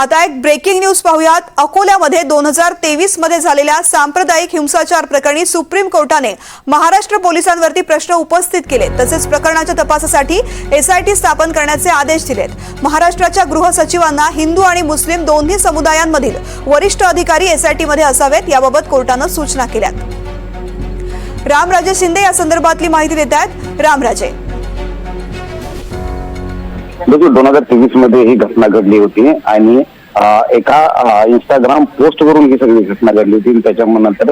आता एक breaking news पाहूयात. अकोल्यामध्ये दोन हजार तेवीसमध्ये झालेल्या सांप्रदायिक हिंसाचार प्रकरणी सुप्रीम कोर्टाने महाराष्ट्र पोलिसांवरती प्रश्न उपस्थित केले. तसेच प्रकरणाच्या तपासासाठी एसआयटी स्थापन करण्याचे आदेश दिलेत. महाराष्ट्राच्या गृह सचिवांना हिंदू आणि मुस्लिम दोन्ही समुदायांमधील वरिष्ठ अधिकारी एसआयटी मध्ये असावेत याबाबत कोर्टानं सूचना केल्यात. रामराजे शिंदे या संदर्भातली माहिती देत आहेत रामराजे. देखील दोन हजार तेवीसमध्ये ही घटना घडली होती आणि एका इंस्टाग्राम पोस्ट वरून ही सगळी घटना घडली होती. आणि त्याच्यानंतर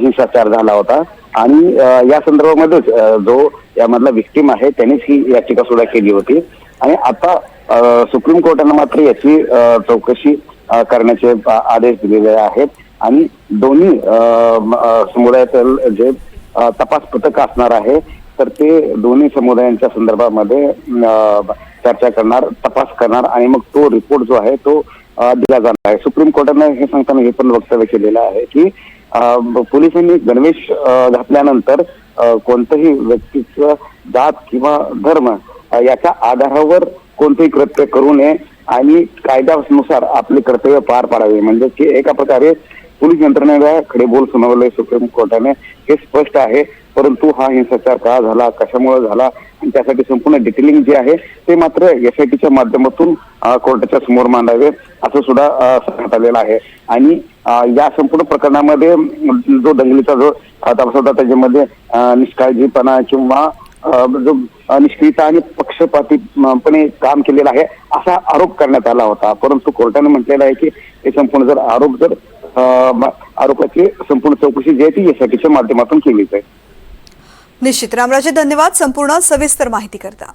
हिंसाचार झाला होता. आणि या संदर्भामध्येच जो यामधला विक्टीम आहे त्यानेच ही याचिका सुद्धा केली होती. आणि आता सुप्रीम कोर्टाने मात्र याची चौकशी करण्याचे आदेश दिलेले आहेत. आणि दोन्ही अं, समुदायातील जे तपास पथक असणार आहे तर ते दोन्ही समुदायांच्या संदर्भामध्ये चर्चा करणार तपास करणार आणि मग तो रिपोर्ट जो आहे तो दिला जाणार आहे. सुप्रीम कोर्टाने हे सांगताना हे पण वक्तव्य केलेलं आहे की पोलिसांनी गणवेश घातल्यानंतर कोणतंही व्यक्तीचं जात किंवा धर्म याच्या आधारावर कोणतेही कृत्य करू नये आणि कायद्यानुसार आपले कर्तव्य पार पाडावे. म्हणजे की एका प्रकारे पोलीस यंत्रणेला खडे बोल सुनावले सुप्रीम कोर्टाने हे स्पष्ट आहे परंतु हा हिंसाचार का झाला कशामुळे झाला आणि त्यासाठी संपूर्ण डिटेलिंग जे आहे ते मात्र एस आय टीच्या माध्यमातून कोर्टाच्या समोर मांडावे असं सुद्धा सांगण्यात आलेलं आहे. आणि या संपूर्ण प्रकरणामध्ये जो दंगलीचा जो तपास होता त्याच्यामध्ये निष्काळजीपणा किंवा जो निष्क्रियता आणि पक्षपातीपणे काम केलेलं आहे असा आरोप करण्यात आला होता. परंतु कोर्टाने म्हटलेलं आहे की हे संपूर्ण जर आरोप जर आरोपाची संपूर्ण चौकशी जी आहे ती एसआयटीच्या माध्यमातून केली जाईल निश्चित. रामराजे धन्यवाद. संपूर्ण सविस्तर माहिती करता